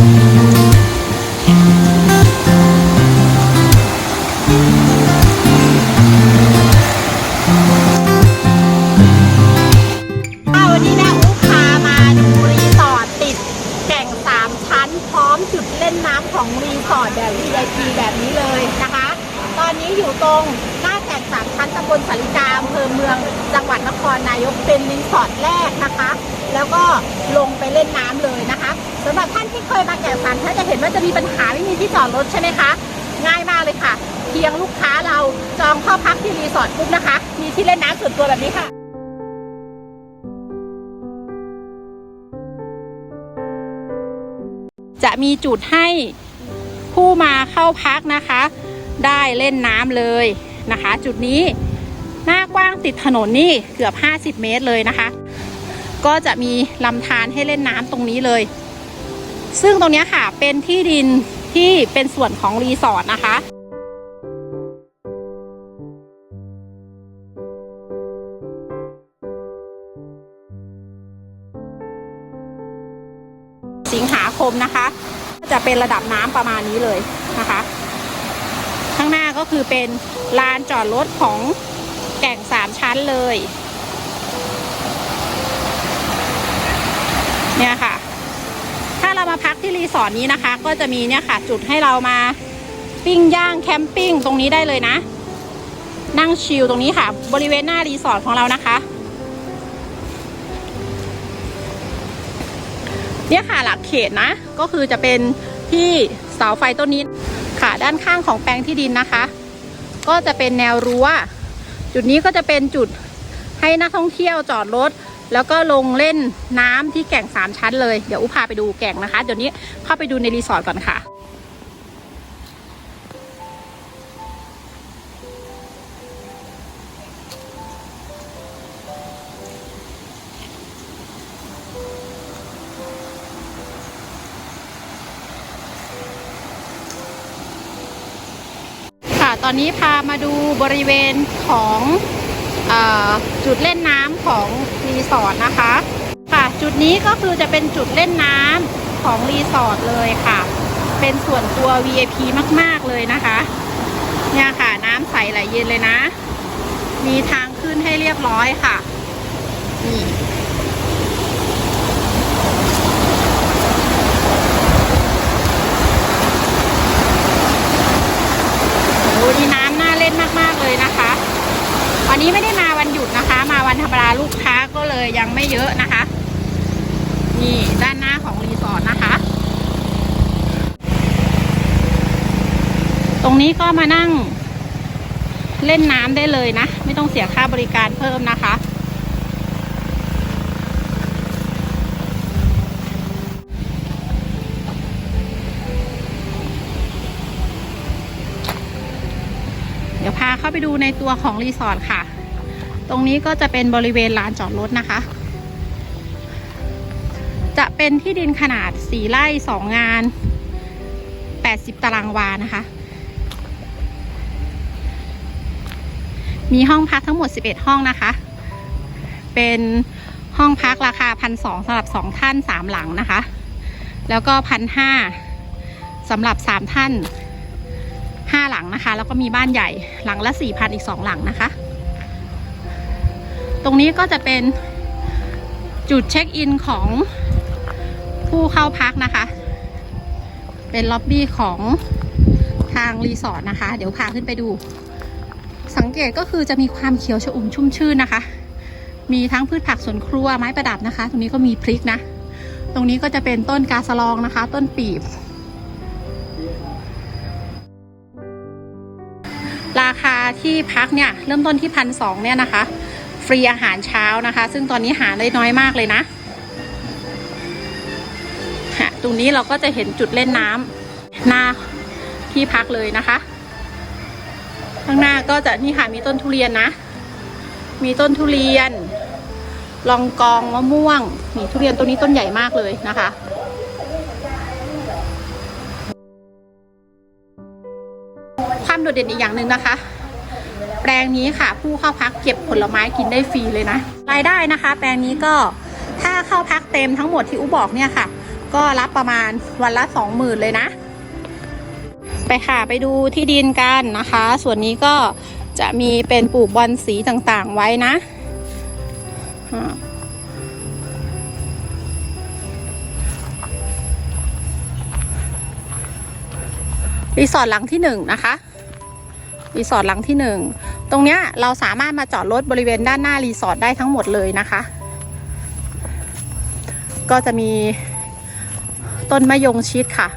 ค่ะ ห็นว่าจะมีปัญหาไม่มีที่จอดรถใช่ไหมคะ ง่ายมากเลยค่ะ เพียงลูกค้าเราจองเข้าพักที่รีสอร์ทปุ๊บนะคะ มีที่เล่นน้ำส่วนตัวแบบนี้ค่ะจะมีจุดให้ผู้มาเข้าพักนะคะ ได้เล่นน้ำเลยนะคะ จุดนี้หน้ากว้างติดถนนนี่เกือบ 50 เมตรเลยนะคะ ก็จะมีลำธารให้เล่นน้ำตรงนี้เลย ซึ่งตรงนี้ค่ะเป็นที่ดินที่เป็นส่วนของรีสอร์ทนะคะสิงหาคมนะคะ จะเป็นระดับน้ำประมาณนี้เลยนะคะ ข้างหน้าก็คือเป็นลานจอดรถของแก่งสามชั้นเลย เนี่ยค่ะ เรามาพักที่รีสอร์ทนี้นะคะ ก็จะมีเนี่ยค่ะ จุดให้เรามาปิ้งย่างแคมปิ้งตรงนี้ได้เลยนะ นั่งชิลตรงนี้ค่ะ บริเวณหน้ารีสอร์ทของเรานะคะ เนี่ยค่ะหลักเขตนะ ก็คือจะเป็นที่เสาไฟต้นนี้ค่ะด้านข้างของแปลงที่ดินนะคะ ก็จะเป็นแนวรั้ว จุดนี้ก็จะเป็นจุดให้นักท่องเที่ยวจอดรถ แล้วก็ลงเล่นน้ำที่แก่งสามชั้นเลย เดี๋ยวอุพาไปดูแก่งนะคะ เดี๋ยวนี้เข้าไปดูในรีสอร์ทก่อนค่ะค่ะตอนนี้พามาดูบริเวณของ จุดเล่นน้ำของรีสอร์ทนะคะ ค่ะ จุดนี้ก็คือจะเป็นจุดเล่นน้ำของรีสอร์ทเลยค่ะ เป็นส่วนตัว VIP มาก ๆ เลยนะคะ เนี่ยค่ะน้ำใสไหลเย็นเลยนะ มีทางขึ้นให้เรียบร้อยค่ะ นี่ โอ้ดีน้ำน่าเล่นมากๆเลยนะคะ วั นี้ไม่ได้มาวันหยุดนะคะ มาวันธรรมดาลูกค้าก็เลยยังไม่เยอะนะคะ นี่ด้านหน้าของรีสอร์ทนะคะ ตรงนี้ก็มานั่งเล่นน้ำได้เลยนะ ไม่ต้องเสียค่าบริการเพิ่มนะคะาไปดูในตัวของรีสอร์ทค่ะ ตรงนี้ก็จะเป็นบริเวณลานจอดรถนะคะ จะเป็นที่ดินขนาด4ไร่2งาน 80 ตารางวานะคะ มีห้องพักทั้งหมด 11 ห้องนะคะ เป็นห้องพักราคา1,200สำหรับ2ท่าน3หลังนะคะ แล้วก็1,500สำหรับ3ท่าน ห้าหลังนะคะ แล้วก็มีบ้านใหญ่หลังละสี่พันอีกสองหลังนะคะ ตรงนี้ก็จะเป็นจุดเช็คอินของผู้เข้าพักนะคะ เป็นล็อบบี้ของทางรีสอร์ทนะคะ เดี๋ยวพาขึ้นไปดู สังเกตก็คือจะมีความเขียวชอุ่มชุ่มชื่นนะคะ มีทั้งพืชผักสวนครัวไม้ประดับนะคะ ตรงนี้ก็มีพริกนะ ตรงนี้ก็จะเป็นต้นกาสลองนะคะ ต้นปีบ ราคาที่พักเนี่ยเริ่มต้นที่พันสองเนี่ยนะคะ ฟรีอาหารเช้านะคะ ซึ่งตอนนี้หาได้น้อยมากเลยนะฮะตรงนี้เราก็จะเห็นจุดเล่นน้ำหน้าที่พักเลยนะคะ ข้างหน้าก็จะนี่ค่ะมีต้นทุเรียนนะ มีต้นทุเรียน ลองกองมะม่วงนี่ทุเรียนตัวนี้ต้นใหญ่มากเลยนะคะ โดดเด่นอีกอย่างหนึ่งนะคะ แปลงนี้ค่ะ ผู้เข้าพักเก็บผลไม้กินได้ฟรีเลยนะ รายได้นะคะ แปลงนี้ก็ถ้าเข้าพักเต็มทั้งหมดที่อุบอกเนี่ยค่ะ ก็รับประมาณวันละสองหมื่นเลยนะ ไปค่ะไปดูที่ดินกันนะคะ ส่วนนี้ก็จะมีเป็นปลูกบอลสีต่างๆไว้นะรีสอร์ทหลังที่หนึ่งนะคะ รีสอร์ทหลังที่หนึ่งตรงเนี้ยเราสามารถมาจอดรถบริเวณด้านหน้ารีสอร์ทได้ทั้งหมดเลยนะคะ ก็จะมีต้นมะยงชิดค่ะ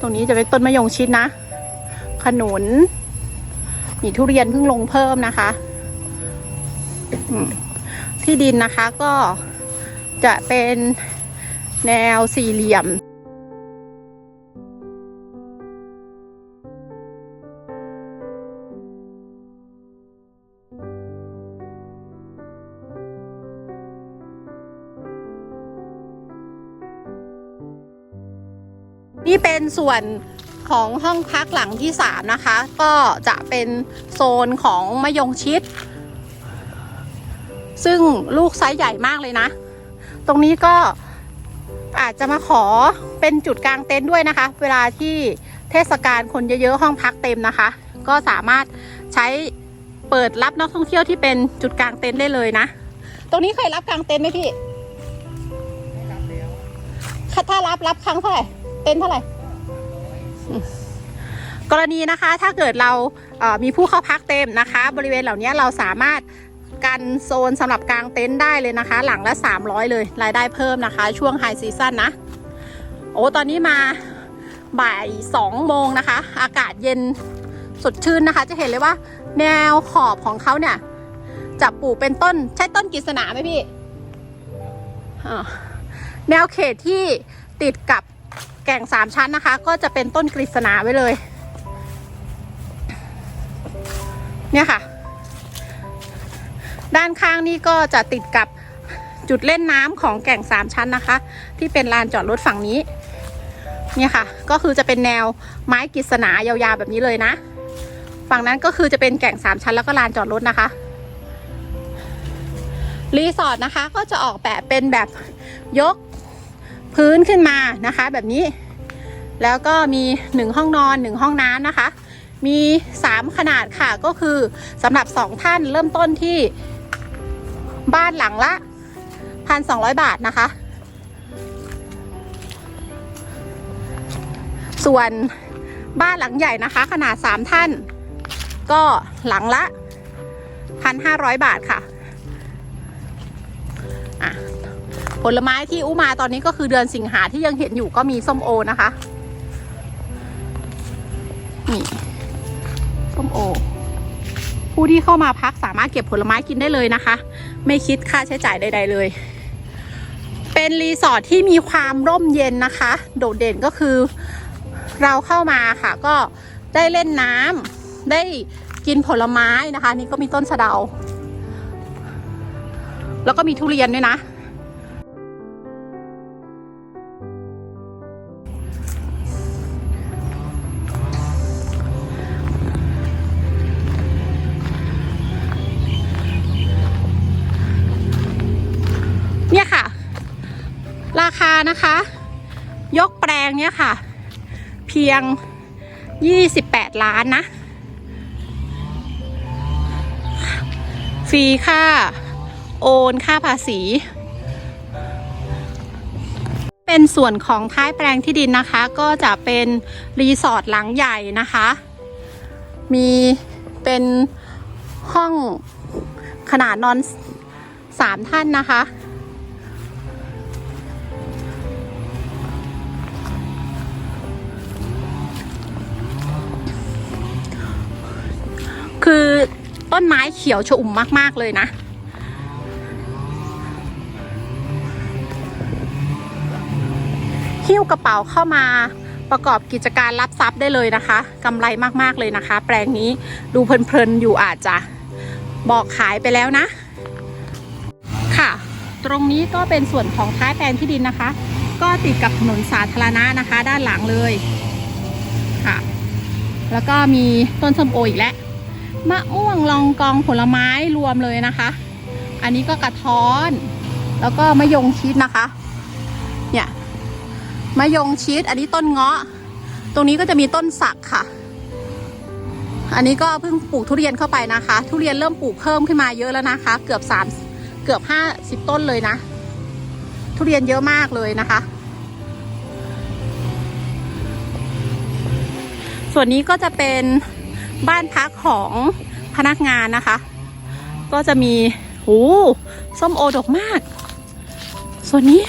ตรงนี้จะเป็นต้นมะยงชิดนะ ขนุนมีทุเรียนเพิ่งลงเพิ่มนะคะ ที่ดินนะคะก็จะเป็นแนวสี่เหลี่ยม นี่เป็นส่วนของห้องพักหลังที่สามนะคะ ก็จะเป็นโซนของมะยงชิด ซึ่งลูกไซส์ใหญ่มากเลยนะ ตรงนี้ก็อาจจะมาขอเป็นจุดกลางเต็นท์ด้วยนะคะ เวลาที่เทศกาลคนเยอะๆห้องพักเต็มนะคะ ก็สามารถใช้เปิดรับนักท่องเที่ยวที่เป็นจุดกลางเต็นท์ได้เลยนะ ตรงนี้เคยรับกลางเต็นท์ไหมพี่ถ้ารับรับครั้งเท่าไหร่ เต็นเท่าไหร่ กรณีนะคะถ้าเกิดเรามีผู้เข้าพักเต็มนะคะ บริเวณเหล่านี้เราสามารถกันโซนสำหรับกางเต็นท์ได้เลยนะคะ หลังละ 300 เลย รายได้เพิ่มนะคะ ช่วงไฮซีซั่นนะ โอ้ตอนนี้มาบ่าย2โมงนะคะ อากาศเย็นสดชื่นนะคะ จะเห็นเลยว่า แนวขอบของเขาเนี่ยจะปลูกเป็นต้นใช่ต้นกฤษณาไหมพี่ แนวเขตที่ติดกับ แก่งสามชั้นนะคะ ก็จะเป็นต้นกฤษณาไว้เลย เนี่ยค่ะ ด้านข้างนี่ก็จะติดกับจุดเล่นน้ำของแก่งสามชั้นนะคะ ที่เป็นลานจอดรถฝั่งนี้ เนี่ยค่ะ ก็คือจะเป็นแนวไม้กฤษณายาวๆแบบนี้เลยนะ ฝั่งนั้นก็คือจะเป็นแก่งสามชั้นแล้วก็ลานจอดรถนะคะรีสอร์ทนะคะก็จะออกแบบเป็นแบบยก พื้นขึ้นมานะคะ แบบนี้ แล้วก็มีหนึ่งห้องนอนหนึ่งห้องน้ำนะคะ มี 3 ขนาดค่ะก็คือสำหรับ 2 ท่านเริ่มต้นที่บ้านหลังละ 1,200 บาทนะคะ ส่วนบ้านหลังใหญ่นะคะ ขนาด 3 ท่าน ก็หลังละ 1,500 บาทค่ะอะ ผลไม้ที่อู้มาตอนนี้ก็คือเดือนสิงหาที่ยังเห็นอยู่ก็มีส้มโอนะคะนี่ส้มโอ ผู้ที่เข้ามาพักสามารถเก็บผลไม้กินได้เลยนะคะ ไม่คิดค่าใช้จ่ายใด ๆ เลย เป็นรีสอร์ทที่มีความร่มเย็นนะคะ โดดเด่นก็คือเราเข้ามาค่ะ ก็ได้เล่นน้ำได้กินผลไม้นะคะ นี่ก็มีต้นสะเดา แล้วก็มีทุเรียนด้วยนะ นะคะ ยกแปลงเนี่ยค่ะ เพียง 28 ล้านนะ ฟรีค่า โอนค่าภาษี เป็นส่วนของท้ายแปลงที่ดินนะคะ ก็จะเป็นรีสอร์ทหลังใหญ่นะคะ มีเป็นห้องขนาดนอนสามท่านนะคะ คือต้นไม้เขียวชอุ่มมาก ๆ เลยนะ หิ้วกระเป๋าเข้ามาประกอบกิจการรับทรัพย์ได้เลยนะคะกำไรมาก ๆ เลยนะคะ แปลงนี้ดูเพลิน ๆ อยู่อาจจะบอกขายไปแล้วนะ ค่ะ ตรงนี้ก็เป็นส่วนของท้ายแปลงที่ดินนะคะ ก็ติดกับถนนสาธารณะนะคะ ด้านหลังเลยค่ะ แล้วก็มีต้นส้มโออีกแล้ว มะม่วงลองกองผลไม้รวมเลยนะคะ อันนี้ก็กระท้อน แล้วก็มะยงชิดนะคะ เนี่ยมะยงชิดอันนี้ต้นเงาะ ตรงนี้ก็จะมีต้นสักค่ะ อันนี้ก็เพิ่งปลูกทุเรียนเข้าไปนะคะ ทุเรียนเริ่มปลูกเพิ่มขึ้นมาเยอะแล้วนะคะ เกือบสามเกือบห้าสิบต้นเลยนะ ทุเรียนเยอะมากเลยนะคะ ส่วนนี้ก็จะเป็น บ้านพักของพนักงานนะคะ ก็จะมีโอ้ส้มโอดกมาก ส่วนนี้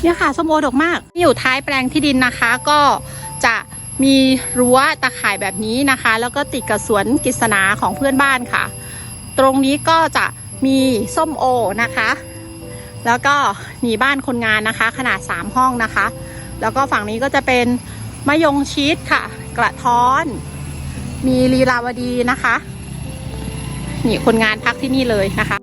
เนี่ยค่ะส้มโอดกมาก อยู่ท้ายแปลงที่ดินนะคะ ก็จะมีรั้วตะข่ายแบบนี้นะคะ แล้วก็ติดกับสวนกฤษณาของเพื่อนบ้านค่ะ ตรงนี้ก็จะมีส้มโอนะคะ แล้วก็มีบ้านคนงานนะคะ ขนาด 3 ห้องนะคะ แล้วก็ฝั่งนี้ก็จะเป็น มะยงชิดค่ะ กระท้อน มีลีลาวดีนะคะ นี่คนงานพักที่นี่เลยนะคะ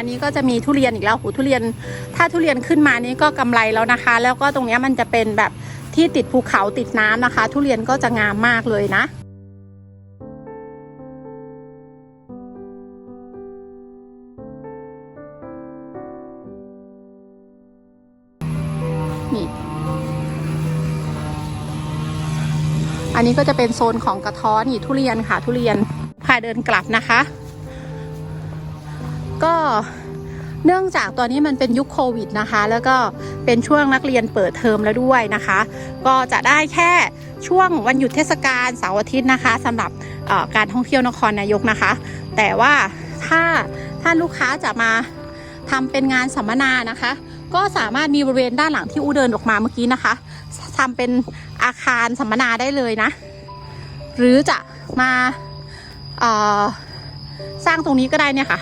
อันนี้ก็จะมีทุเรียนอีกแล้วโหทุเรียน ถ้าทุเรียนขึ้นมานี่ก็กำไรแล้วนะคะ แล้วก็ตรงเนี้ยมันจะเป็นแบบ ที่ติดภูเขาติดน้ำนะคะ ทุเรียนก็จะงามมากเลยนะนี่อันนี้ก็จะเป็นโซนของกระท้อนนี่ทุเรียนค่ะ ทุเรียนพาเดินกลับนะคะ ก็ เนื่องจากตอนนี้มันเป็นยุคโควิดนะคะ แล้วก็เป็นช่วงนักเรียนเปิดเทอมแล้วด้วยนะคะ ก็จะได้แค่ช่วงวันหยุดเทศกาลเสาร์อาทิตย์นะคะสำหรับการท่องเที่ยวนครนายกนะคะ แต่ว่าถ้าถ้านลูกค้าจะมาทำเป็นงานสัมมนานะคะ ก็สามารถมีบริเวณด้านหลังที่อู้เดินออกมาเมื่อกี้นะคะทำเป็นอาคารสัมมนาได้เลยนะ หรือจะมาสร้างตรงนี้ก็ได้เนี่ยค่ะ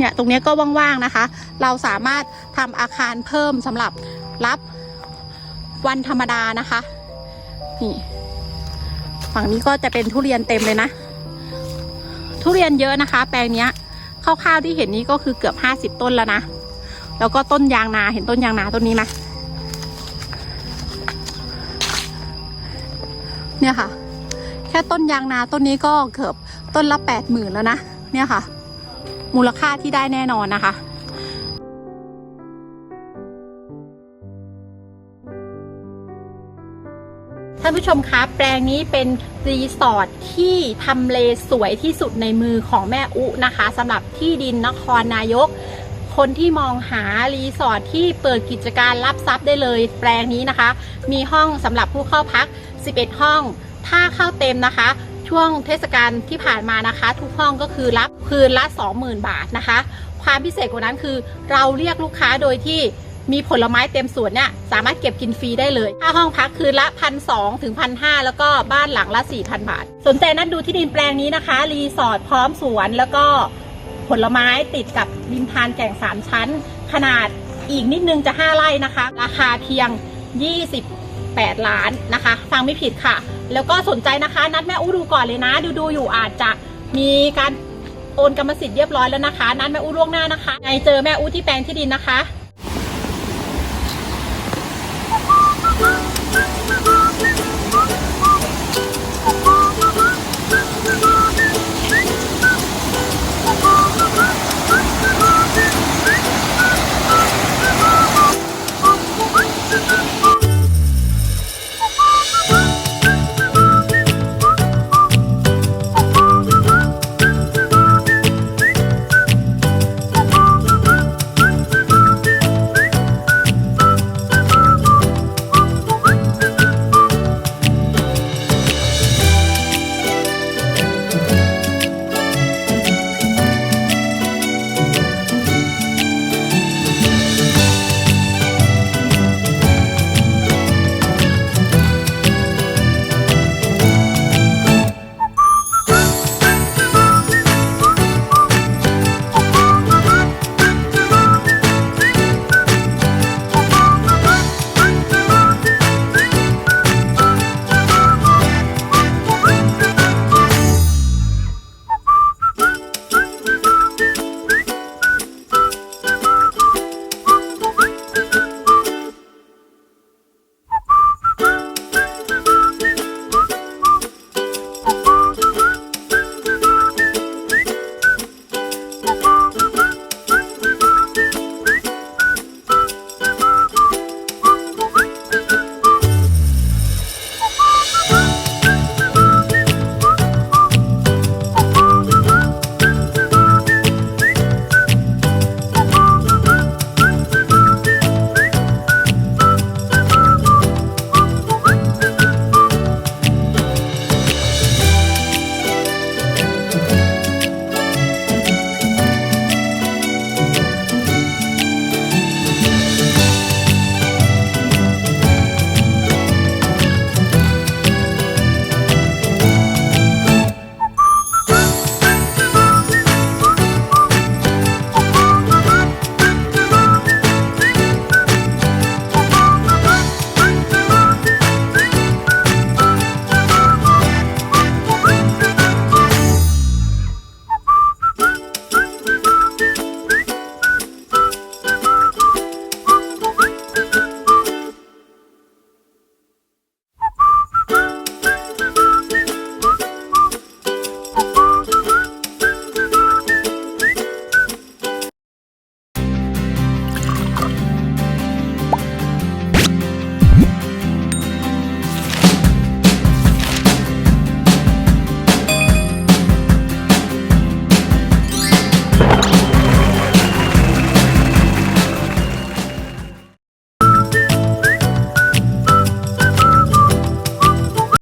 เนี่ยตรงนี้ก็ว่างๆนะคะ เราสามารถทำอาคารเพิ่มสำหรับรับวันธรรมดานะคะนี่ฝั่งนี้ก็จะเป็นทุเรียนเต็มเลยนะ ทุเรียนเยอะนะคะ แปลงเนี้ยคร่าวๆที่เห็นนี้ก็คือเกือบห้าสิบต้นแล้วนะ แล้วก็ต้นยางนาเห็นต้นยางนาต้นนี้ไหมเนี่ยค่ะ แค่ต้นยางนาต้นนี้ก็เกือบต้นละแปดหมื่นแล้วนะ เนี่ยค่ะ มูลค่าที่ได้แน่นอนนะคะท่านผู้ชมคะแปลงนี้เป็นรีสอร์ทที่ทำเลสวยที่สุดในมือของแม่อุนะคะสำหรับที่ดินนครนายก คนที่มองหารีสอร์ทที่เปิดกิจการรับทรัพย์ได้เลยแปลงนี้นะคะ มีห้องสำหรับผู้เข้าพัก 11 ห้อง ถ้าเข้าเต็มนะคะ ช่วงเทศกาลที่ผ่านมานะคะ ทุกห้องก็คือรับคืนละ 20,000 บาทนะคะ ความพิเศษกว่านั้นคือ เราเรียกลูกค้าโดยที่มีผลไม้เต็มสวนเนี่ยสามารถเก็บกินฟรีได้เลยค่าห้องพักคืนละพันสถึงพันหแล้วก็บ้านหลังละ 4,000 บาท สนใจนัดดูที่ดินแปลงนี้นะคะ รีสอร์ทพร้อมสวนแล้วก็ผลไม้ติดกับริมทานแก่งสามชั้น ขนาดอีกนิดนึงจะ 5 ไร่นะคะ ราคาเพียง 28 ล้านนะคะ ฟังไม่ผิดค่ะ แล้วก็สนใจนะคะ นัดแม่อู้ดูก่อนเลยนะ ดูดูอยู่อาจจะมีการโอนกรรมสิทธิ์เรียบร้อยแล้วนะคะ นัดแม่อู้ล่วงหน้านะคะในเจอแม่อู้ที่แปลงที่ดินนะคะ